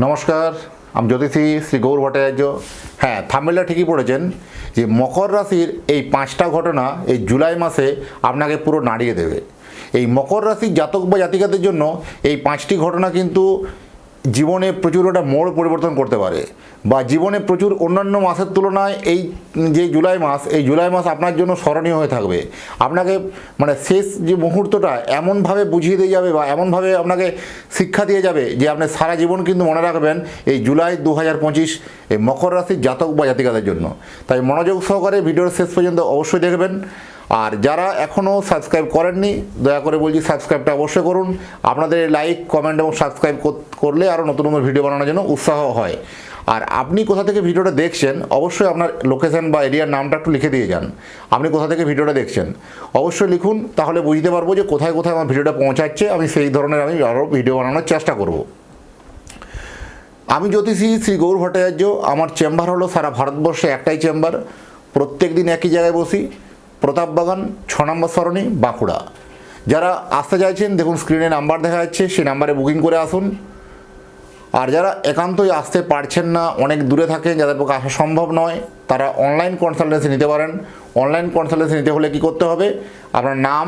নমস্কার, আমি জ্যোতিষী শ্রী গৌর ভট্টাচার্য। হ্যাঁ থামেলা ঠিকই পড়েছেন যে মকর রাশির এই পাঁচটা ঘটনা এই জুলাই মাসে আপনাকে পুরো নাড়িয়ে দেবে। এই মকর রাশির জাতক বা জাতিকাদের জন্য এই পাঁচটি ঘটনা কিন্তু জীবনে প্রচুর একটা মোড় পরিবর্তন করতে পারে বা জীবনে প্রচুর অন্যান্য মাসের তুলনায় এই যে জুলাই মাস, এই জুলাই মাস আপনার জন্য স্মরণীয় হয়ে থাকবে। আপনাকে মানে শেষ যে মুহূর্তটা এমনভাবে বুঝিয়ে দিয়ে যাবে বা এমনভাবে আপনাকে শিক্ষা দিয়ে যাবে যে আপনি সারা জীবন কিন্তু মনে রাখবেন এই জুলাই দু হাজার পঁচিশ এই মকর রাশির জাতক বা জাতিকাদের জন্য। তাই মনোযোগ সহকারে ভিডিওর শেষ পর্যন্ত অবশ্যই দেখবেন। আর যারা এখনও সাবস্ক্রাইব করেননি, দয়া করে বলছি সাবস্ক্রাইবটা অবশ্যই করুন। আপনাদের লাইক, কমেন্ট এবং সাবস্ক্রাইব করলে আরও নতুন নতুন ভিডিও বানানোর জন্য উৎসাহ হয়। আর আপনি কোথা থেকে ভিডিওটা দেখছেন, অবশ্যই আপনার লোকেশন বা এরিয়ার নামটা একটু লিখে দিয়ে যান। আপনি কোথা থেকে ভিডিওটা দেখছেন, অবশ্যই লিখুন, তাহলে বুঝতে পারব যে কোথায় কোথায় আমার ভিডিওটা পৌঁছাচ্ছে। আমি সেই ধরনের আমি আরও ভিডিও বানানোর চেষ্টা করব। আমি জ্যোতিষী শ্রী গৌর ভট্টাচার্য, আমার চেম্বার হলো সারা ভারতবর্ষে একটাই চেম্বার। প্রত্যেক দিন একই জায়গায় বসি। প্রতাপবাগান ছ নম্বর সরণি, বাঁকুড়া। যারা আসতে চাইছেন, দেখুন স্ক্রিনে নাম্বার দেখা যাচ্ছে, সেই নাম্বারে বুকিং করে আসুন। আর যারা একান্তই আসতে পারছেন না, অনেক দূরে থাকেন, যাদের পক্ষে আসা সম্ভব নয়, তারা অনলাইন কনসালটেন্সি নিতে পারেন। অনলাইন কনসালটেন্সি নিতে হলে কী করতে হবে? আপনার নাম,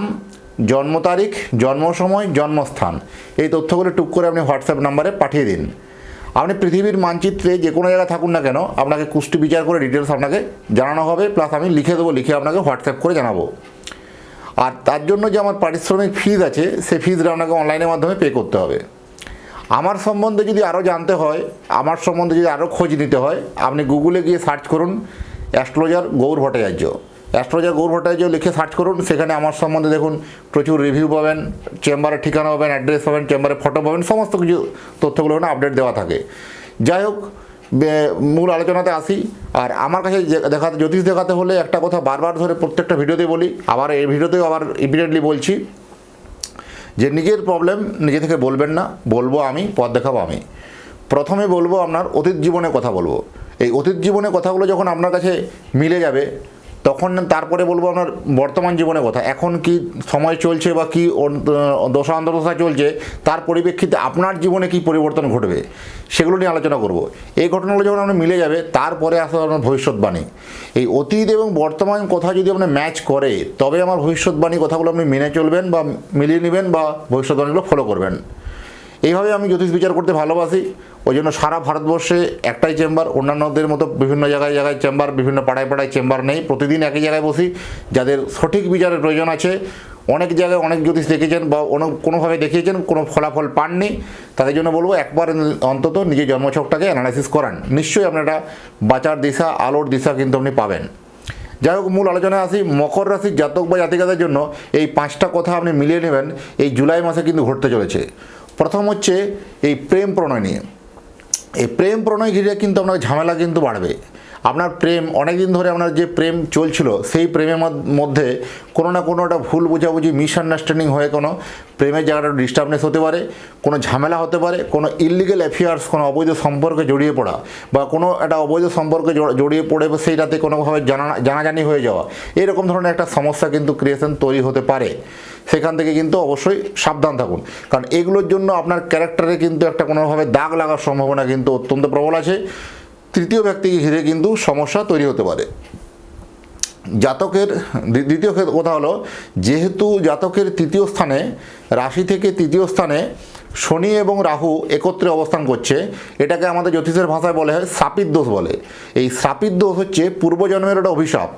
জন্ম তারিখ, জন্ম সময়, জন্মস্থান। এই তথ্যগুলো টুক করে আপনি হোয়াটসঅ্যাপ নাম্বারে পাঠিয়ে দিন। আপনি পৃথিবীর মানচিত্রে যে কোনো জায়গায় থাকুন না কেন, আপনাকে কুষ্টি বিচার করে ডিটেলস আপনাকে জানানো হবে প্লাস আমি লিখে দেবো, লিখে আপনাকে হোয়াটসঅ্যাপ করে জানাব। আর তার জন্য যে আমার পারিশ্রমিক ফিজ আছে, সেই ফিজটা আপনাকে অনলাইনের মাধ্যমে পে করতে হবে। আমার সম্বন্ধে যদি আরও জানতে হয়, আমার সম্বন্ধে যদি আরও খোঁজ নিতে হয়, আপনি গুগলে গিয়ে সার্চ করুন অ্যাস্ট্রোলজার গৌর ভট্টাচার্য। অ্যাস্ট্রোলজার গৌর ভট্টাচার্য লিখে সার্চ করুন। সেখানে আমার সম্বন্ধে দেখুন, প্রচুর রিভিউ পাবেন চেম্বারের ঠিকানা পাবেন অ্যাড্রেস পাবেন চেম্বারের ফটো পাবেন, সমস্ত কিছু তথ্যগুলো ওখানে আপডেট দেওয়া থাকে। যাই হোক মূল আলোচনাতে আসি। আর আমার কাছে দেখাতে জ্যোতিষ দেখাতে হলে একটা কথা বারবার ধরে প্রত্যেকটা ভিডিওতে বলি, আবার এই ভিডিওতেও আবার ইমিডিয়েটলি বলছি, যে নিজের প্রবলেম নিজে থেকে বলবেন না, বলব আমি, পথ দেখাবো আমি। প্রথমে বলব আপনার অতীত জীবনে কথা বলব। এই অতীত জীবনে কথাগুলো যখন আপনার কাছে মিলে যাবে তখন তারপরে বলব আপনার বর্তমান জীবনে কথা। এখন কি সময় চলছে বা কি দশা অন্তর্দশা চলছে, তার পরিপ্রেক্ষিতে আপনার জীবনে কি পরিবর্তন ঘটবে, সেগুলো নিয়ে আলোচনা করব। এই ঘটনাগুলো যখন আপনার মিলে যাবে, তারপরে আসলে আপনার ভবিষ্যৎবাণী। এই অতীত এবং বর্তমান কথা যদি আপনার ম্যাচ করে, তবে আমার ভবিষ্যৎবাণী কথাগুলো আপনি মেনে চলবেন বা মিলিয়ে নেবেন বা ভবিষ্যৎবাণীগুলো ফলো করবেন। এইভাবে আমি জ্যোতিষ বিচার করতে ভালোবাসি। ওই জন্য সারা ভারতবর্ষে একটাই চেম্বার, অন্যান্যদের মতো বিভিন্ন জায়গায় জায়গায় চেম্বার, বিভিন্ন পাড়ায় পাড়ায় চেম্বার নেই। প্রতিদিন একই জায়গায় বসি, যাদের সঠিক বিচারের প্রয়োজন আছে। অনেক জায়গায় অনেক জ্যোতিষ দেখেছেন বা অনেক কোনোভাবে দেখিয়েছেন, কোনো ফলাফল পাননি। তাদের জন্য বলব, একবার অন্তত নিজের জন্মছকটাকে অ্যানালাইসিস করান। নিশ্চয়ই আপনারা বাঁচার দিশা, আলোর দিশা কিন্তু আপনি পাবেন। যাই হোক, মূল আলোচনায় আসি। মকর রাশির জাতক বা জাতিকাদের জন্য এই পাঁচটা কথা আপনি মিলিয়ে নেবেন। এই জুলাই মাসে কিন্তু ঘটতে চলেছে। প্রথম হচ্ছে এই প্রেম প্রণয় নিয়ে। এই প্রেম প্রণয় ঘিরে কিন্তু আপনার ঝামেলা কিন্তু বাড়বে। আপনার প্রেম অনেক দিন ধরে আপনার যে প্রেম চলছিল, সেই প্রেমের মধ্যে কোনো না কোনো একটা ভুল বোঝাবুঝি মিসআন্ডারস্ট্যান্ডিং হয়ে কোনো প্রেমের জায়গাটা ডিস্টার্বনেস হতে পারে, কোনো ঝামেলা হতে পারে, কোনো ইলিগেল অ্যাফেয়ার্স কোনো অবৈধ সম্পর্কে জড়িয়ে পড়া বা কোনো একটা অবৈধ সম্পর্কে জড়- জড়িয়ে পড়ে সেইটাতে কোনোভাবে জানা, জানাজানি হয়ে যাওয়া, এরকম ধরনের একটা সমস্যা কিন্তু ক্রিয়েশন তৈরি হতে পারে। সেখান থেকে কিন্তু অবশ্যই সাবধান থাকুন। কারণ এগুলোর জন্য আপনার ক্যারেক্টারে কিন্তু একটা কোনোভাবে দাগ লাগার সম্ভাবনা কিন্তু অত্যন্ত প্রবল আছে। তৃতীয় ব্যক্তিকে ঘিরে কিন্তু সমস্যা তৈরি হতে পারে। জাতকের, দ্বি- দ্বিতীয় কথা হলো, যেহেতু জাতকের তৃতীয় স্থানে, রাশি থেকে তৃতীয় স্থানে শনি এবং রাহু একত্রে অবস্থান করছে, এটাকে আমাদের জ্যোতিষের ভাষায় বলে হয় শ্রাপিত দোষ বলে। এই শ্রাপিত দোষ হচ্ছে পূর্বজন্মের একটা অভিশাপ।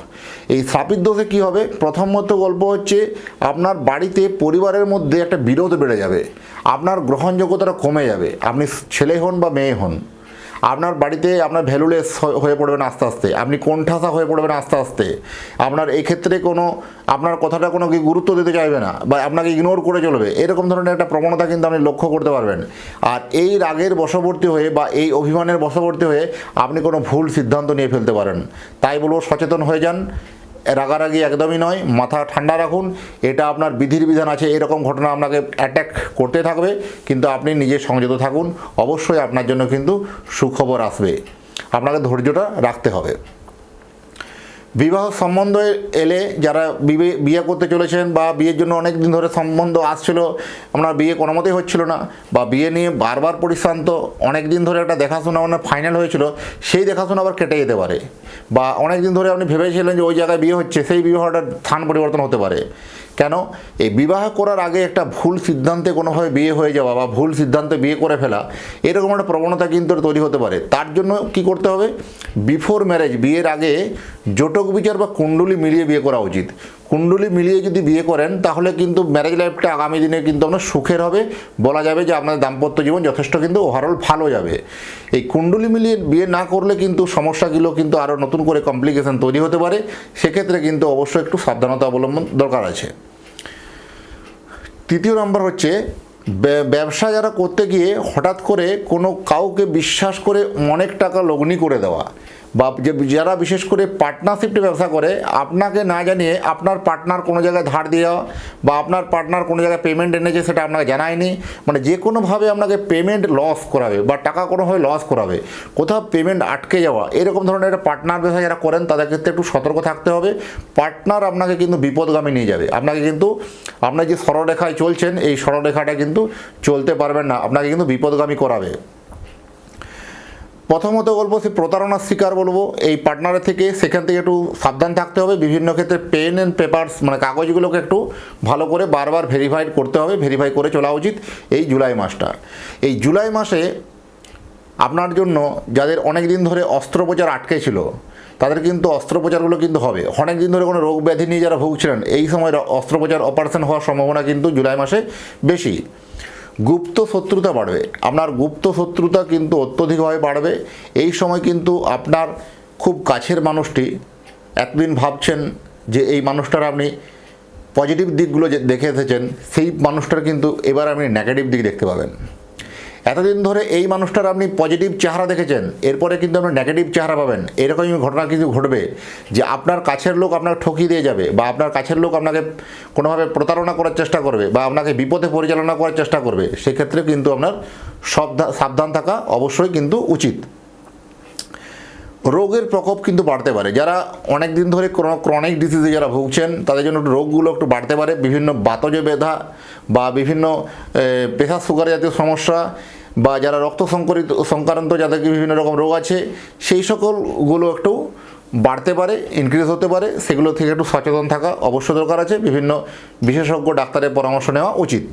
এই শ্রাপিত দোষে কী হবে? প্রথমত গল্প হচ্ছে, আপনার বাড়িতে পরিবারের মধ্যে একটা বিরোধ বেড়ে যাবে। আপনার গ্রহণযোগ্যতাটা কমে যাবে। আপনি ছেলে হন বা মেয়ে হন। আপনার বাড়িতে আপনার ভ্যালুলেস হয়ে পড়বেন আস্তে আস্তে, আপনি কোণঠাসা হয়ে পড়বেন আস্তে আস্তে। আপনার এক্ষেত্রে ক্ষেত্রে কোনো, আপনার কথাটা কোনো কি গুরুত্ব দিতে চাইবে না বা আপনাকে ইগনোর করে চলবে? এরকম ধরনের একটা প্রবণতা কিন্তু আপনি লক্ষ্য করতে পারবেন। আর এই রাগের বশবর্তী হয়ে বা এই অভিমানের বশবর্তী হয়ে আপনি কোনো ভুল সিদ্ধান্ত নিয়ে ফেলতে পারেন। তাই বলব সচেতন হয়ে যান রাগারাগি একদমই নয়, মাথা ঠান্ডা রাখুন। এটা আপনার বিধির বিধান আছে, এরকম ঘটনা আপনাকে অ্যাট্যাক করতে থাকবে, কিন্তু আপনি নিজে সংযত থাকুন। অবশ্যই আপনার জন্য কিন্তু সুখবর আসবে। আপনাকে ধৈর্যটা রাখতে হবে। বিবাহ সম্বন্ধ এলে যারা বিয়ে করতে চলেছেন বা বিয়ের জন্য অনেক দিন ধরে সম্বন্ধ আসছিল আপনার বিয়ে কোনো মতেই হচ্ছিল না বা বিয়ে নিয়ে বারবার পরিশ্রান্ত অনেক দিন ধরে একটা দেখাশোনা আপনার ফাইনাল হয়েছিল, সেই দেখাশোনা আবার কেটে যেতে পারে। বা অনেক দিন ধরে আপনি ভেবেছিলেন যে ওই জায়গায় বিয়ে হচ্ছে, সেই বিবাহটা স্থান পরিবর্তন হতে পারে। কেন? এই বিবাহ করার আগে একটা ভুল সিদ্ধান্তে কোনোভাবে বিয়ে হয়ে যাওয়া বা ভুল সিদ্ধান্তে বিয়ে করে ফেলা, এরকম একটা প্রবণতা কিন্তু তৈরি হতে পারে। তার জন্য কি করতে হবে? বিফোর ম্যারেজ বিয়ের আগে জোটক বিচার বা কুণ্ডলি মিলিয়ে বিয়ে করা উচিত। কুণ্ডলী মিলিয়ে যদি বিয়ে করেন, তাহলে কিন্তু ম্যারেজ লাইফটা আগামী দিনে কিন্তু আপনার সুখের হবে। বলা যাবে যে আপনার দাম্পত্য জীবন যথেষ্ট কিন্তু ওভারঅল ভালো যাবে। এই কুণ্ডলী মিলিয়ে বিয়ে না করলে কিন্তু সমস্যাগুলো কিন্তু আরও নতুন করে কমপ্লিকেশান তৈরি হতে পারে। সেক্ষেত্রে কিন্তু অবশ্যই একটু সাবধানতা অবলম্বন দরকার আছে। তৃতীয় নম্বর হচ্ছে, ব্য- ব্যবসা যারা করতে গিয়ে হঠাৎ করে কোনো কাউকে বিশ্বাস করে অনেক টাকা লগ্নি করে দেওয়া। বা যে যারা বিশেষ করে পার্টনারশিপটি ব্যবসা করে, আপনাকে না জানিয়ে আপনার পার্টনার কোনো জায়গায় ধার দেওয়া বা আপনার পার্টনার কোনো জায়গায় পেমেন্ট এনেছে সেটা আপনাকে জানায়নি মানে যে কোনোভাবে আপনাকে পেমেন্ট লস করাবে বা টাকা কোনোভাবে লস করাবে, কোথাও পেমেন্ট আটকে যাওয়া, এরকম ধরনের একটা পার্টনার ব্যবসা যারা করেন, তাদের ক্ষেত্রে একটু সতর্ক থাকতে হবে। পার্টনার আপনাকে কিন্তু বিপদগামী নিয়ে যাবে। আপনাকে কিন্তু, আপনার যে সরলরেখায় চলছেন, এই সরলরেখাটা কিন্তু চলতে পারবেন না। আপনাকে কিন্তু বিপদগামী করাবে। প্রথমত বলব সে প্রতারণার শিকার বলব। এই পার্টনারের থেকে সেখান থেকে একটু সাবধান থাকতে হবে। বিভিন্ন ক্ষেত্রে পেন অ্যান্ড পেপারস মানে কাগজগুলোকে একটু ভালো করে বারবার ভেরিফাইড করতে হবে ভেরিফাই করে চলা উচিত এই জুলাই মাসটা। এই জুলাই মাসে আপনার জন্য যাদের অনেক দিন ধরে অস্ত্রোপচার আটকে ছিল, তাদের কিন্তু অস্ত্রোপচারগুলো কিন্তু হবে। অনেক দিন ধরে কোনো রোগ ব্যাধি নিয়ে যারা ভুগছিলেন, এই সময় অস্ত্রোপচার অপারেশন হওয়ার সম্ভাবনা কিন্তু জুলাই মাসে বেশি। গুপ্ত শত্রুতা বাড়বে। আপনার গুপ্ত শত্রুতা কিন্তু অত্যধিকভাবে বাড়বে। এই সময় কিন্তু আপনার খুব কাছের মানুষটি এতদিন ভাবছেন যে এই মানুষটার আপনি পজিটিভ দিকগুলো যে দেখে এসেছেন, সেই মানুষটার কিন্তু এবার আপনি নেগেটিভ দিক দেখতে পাবেন। এতদিন ধরে এই মানুষটার আপনি পজিটিভ চেহারা দেখেছেন, এরপরে কিন্তু আপনি নেগেটিভ চেহারা পাবেন। এরকমই ঘটনা কিন্তু ঘটবে যে আপনার কাছের লোক আপনাকে ঠকিয়ে দিয়ে যাবে বা আপনার কাছের লোক আপনাকে কোনোভাবে প্রতারণা করার চেষ্টা করবে বা আপনাকে বিপদে পরিচালনা করার চেষ্টা করবে। সেক্ষেত্রে কিন্তু আপনার সাবধান সাবধান থাকা অবশ্যই কিন্তু উচিত। রোগের প্রকোপ কিন্তু বাড়তে পারে। যারা অনেক দিন ধরে ক্রনিক ডিজিজে যারা ভুগছেন, তাদের জন্য রোগগুলো একটু বাড়তে পারে। বিভিন্ন বাতজ ব্যথা বা বিভিন্ন প্রেশার সুগার জাতীয় সমস্যা বা যারা রক্ত সংকরিত, সংক্রান্ত যাদেরকে বিভিন্ন রকম রোগ আছে, সেই সকলগুলো একটু বাড়তে পারে ইনক্রিজ হতে পারে। সেগুলো থেকে একটু সচেতন থাকা অবশ্য দরকার আছে। বিভিন্ন বিশেষজ্ঞ ডাক্তারের পরামর্শ নেওয়া উচিত।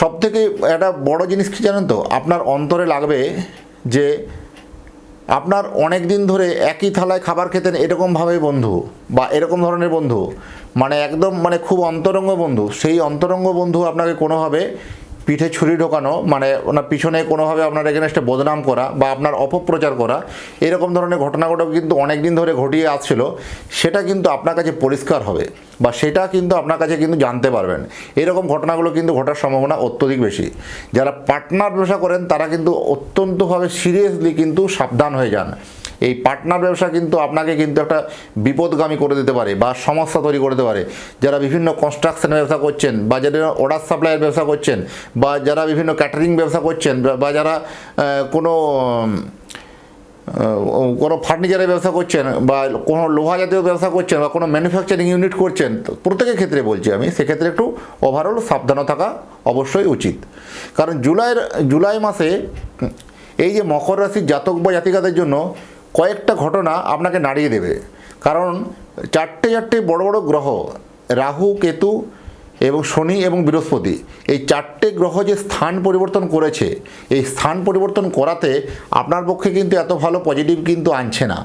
সবথেকে একটা বড় জিনিস কি জানেন তো? আপনার অন্তরে লাগবে যে আপনার অনেক দিন ধরে একই থালায় খাবার খেতেন এরকমভাবে বন্ধু, বা এরকম ধরনের বন্ধু মানে একদম মানে খুব অন্তরঙ্গ বন্ধু, সেই অন্তরঙ্গ বন্ধু আপনাকে কোনোভাবে পিঠে ছুরি ঢোকানো মানে ওনার পিছনে কোনোভাবে আপনার এগেনস্টে বদনাম করা বা আপনার অপপ্রচার করা, এরকম ধরনের ঘটনাগুলো কিন্তু অনেক দিন ধরে ঘটিয়ে আসছিল। সেটা কিন্তু আপনার কাছে পরিষ্কার হবে বা সেটা কিন্তু আপনার কাছে কিন্তু জানতে পারবেন। এরকম ঘটনাগুলো কিন্তু ঘটার সম্ভাবনা অত্যধিক বেশি। যারা পার্টনার ব্যবসা করেন, তারা কিন্তু অত্যন্তভাবে সিরিয়াসলি কিন্তু সাবধান হয়ে যান। এই পার্টনার ব্যবসা কিন্তু আপনাকে কিন্তু একটা বিপদগামী করে দিতে পারে বা সমস্যা তৈরি করে দিতে পারে। যারা বিভিন্ন কনস্ট্রাকশনের ব্যবসা করছেন বা যারা অর্ডার সাপ্লাইয়ের ব্যবসা করছেন বা যারা বিভিন্ন ক্যাটারিং ব্যবসা করছেন বা- যারা কোনো কোনো ফার্নিচারের ব্যবসা করছেন বা কোনো লোহা জাতীয় ব্যবসা করছেন বা কোনো ম্যানুফ্যাকচারিং ইউনিট করছেন প্রত্যেকের ক্ষেত্রে বলছি আমি, সেক্ষেত্রে একটু ওভারঅল সাবধান থাকা অবশ্যই উচিত। কারণ জুলাইয়ের, জুলাই মাসে এই যে মকর রাশির জাতক বা জাতিকাদের জন্য কয়েকটা ঘটনা আপনাকে নাড়িয়ে দেবে। কারণ চারটে চারটে বড় বড় গ্রহ, রাহু, কেতু এবং শনি এবং বৃহস্পতি, এই চারটে গ্রহ যে স্থান পরিবর্তন করেছে, এই স্থান পরিবর্তন করাতে আপনার পক্ষে কিন্তু এত ভালো পজিটিভ কিন্তু আনছে না।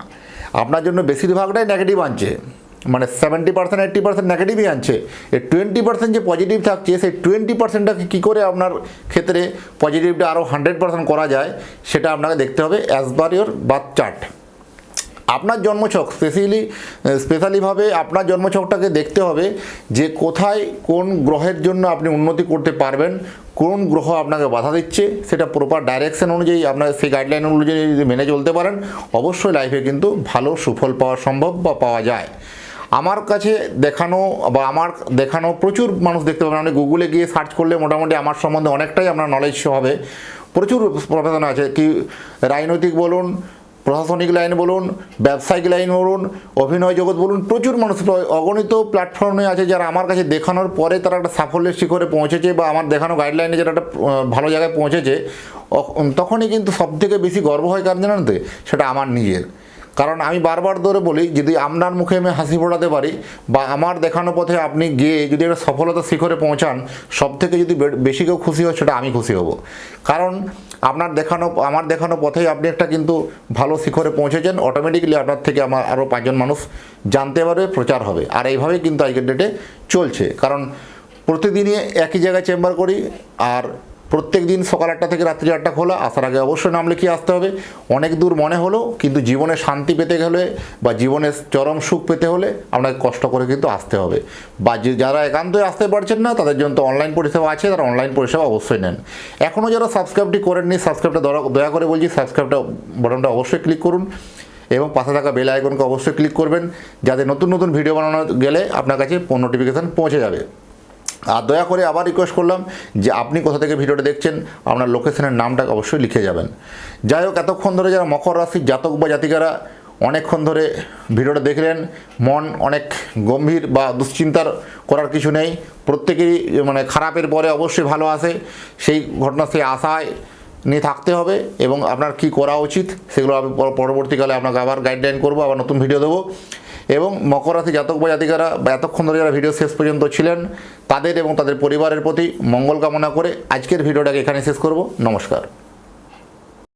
আপনার জন্য বেশিরভাগটাই নেগেটিভ আনছে। মানে সেভেন্টি পার্সেন্ট এইট্টি পার্সেন্ট নেগেটিভই আনছে। এই টোয়েন্টি পার্সেন্ট যে পজিটিভ থাকছে, সেই টোয়েন্টি পার্সেন্টটাকে কী করে আপনার ক্ষেত্রে পজিটিভটা আরও হান্ড্রেড পার্সেন্ট করা যায়, সেটা আপনাকে দেখতে হবে as per your birth chart আপনার জন্মছক স্পেশালি স্পেশালিভাবে আপনার জন্মছকটাকে দেখতে হবে যে কোথায় কোন গ্রহের জন্য আপনি উন্নতি করতে পারবেন, কোন গ্রহ আপনাকে বাধা দিচ্ছে, সেটা প্রপার ডাইরেকশন অনুযায়ী আপনার সেই গাইডলাইন অনুযায়ী যদি মেনে চলতে পারেন, অবশ্যই লাইফে কিন্তু ভালো সুফল পাওয়া সম্ভব বা পাওয়া যায়। আমার কাছে দেখানো বা আমার দেখানো প্রচুর মানুষ দেখতে পাবেন। আপনি গুগলে গিয়ে সার্চ করলে মোটামুটি আমার সম্বন্ধে অনেকটাই আপনার নলেজ হবে। প্রচুর প্রফেশন আছে, কি রাজনৈতিক বলুন প্রশাসনিক লাইন বলুন, ব্যবসায়িক লাইন বলুন, অভিনয় জগৎ বলুন, প্রচুর মানুষ অগণিত প্ল্যাটফর্মে আছে যারা আমার কাছে দেখানোর পরে তারা একটা সাফল্যের শিখরে পৌঁছেছে বা আমার দেখানো গাইডলাইনে যারা একটা ভালো জায়গায় পৌঁছেছে তখনই কিন্তু সবথেকে বেশি গর্ব হয় কার জানতে সেটা আমার নিজের। কারণ আমি বারবার ধরে বলি, যদি আপনার মুখে আমি হাসি ফোটাতে পারি বা আমার দেখানো পথে আপনি গিয়ে যদি একটা সফলতা শিখরে পৌঁছান সব থেকে যদি বেশি কেউ খুশি হয় সেটা আমি খুশি হব। কারণ আপনার দেখানো, আমার দেখানো পথেই আপনি একটা কিন্তু ভালো শিখরে পৌঁছেছেন অটোমেটিক্যালি আপনার থেকে আমার আরও পাঁচজন মানুষ জানতে পারবে, প্রচার হবে। আর এইভাবেই কিন্তু আজকের ডেটে চলছে। কারণ প্রতিদিনই একই জায়গায় চেম্বার করি, আর প্রত্যেক দিন সকাল আটটা থেকে রাত্রি আটটা খোলা, আসার আগে অবশ্যই নাম লিখিয়ে আসতে হবে। অনেক দূর মনে হলো, কিন্তু জীবনে শান্তি পেতে গেলে বা জীবনে চরম সুখ পেতে হলে আপনাকে কষ্ট করে কিন্তু আসতে হবে। বা যারা একান্তই আসতে পারছেন না, তাদের জন্য তো অনলাইন পরিষেবা আছে, তারা অনলাইন পরিষেবা অবশ্যই নেন। এখনও যারা সাবস্ক্রাইবটি করেননি সাবস্ক্রাইবটা দয়া- করে বলছি সাবস্ক্রাইবটা বটনটা অবশ্যই ক্লিক করুন এবং পাশে থাকা বেল আইকনকে অবশ্যই ক্লিক করবেন, যাতে নতুন নতুন ভিডিও বানানো গেলে আপনার কাছে নোটিফিকেশান পৌঁছে যাবে। আর দয়া করে আবার রিকোয়েস্ট করলাম যে আপনি কোথা থেকে ভিডিওটা দেখছেন, আপনার লোকেশনের নামটা অবশ্যই লিখে যাবেন। যাই হোক, এতক্ষণ ধরে যারা মকর রাশির জাতক বা জাতিকারা অনেকক্ষণ ধরে ভিডিওটা দেখলেন, মন অনেক গম্ভীর বা দুশ্চিন্তার করার কিছু নেই। প্রত্যেকেরই মানে খারাপের পরে অবশ্যই ভালো আসে সেই ঘটনা, সেই আশায় নিয়ে থাকতে হবে এবং আপনার কি করা উচিত, সেগুলো আমি পরবর্তীকালে আপনাকে আবার গাইডলাইন করব, আবার নতুন ভিডিও দেবো। এবং মকর রাশি জাতক বা জাতিকারা বা এতক্ষণ ধরে যারা ভিডিও শেষ পর্যন্ত ছিলেন, তাদের এবং তাদের পরিবারের প্রতি মঙ্গল কামনা করে আজকের ভিডিওটাকে এখানে শেষ করব। নমস্কার।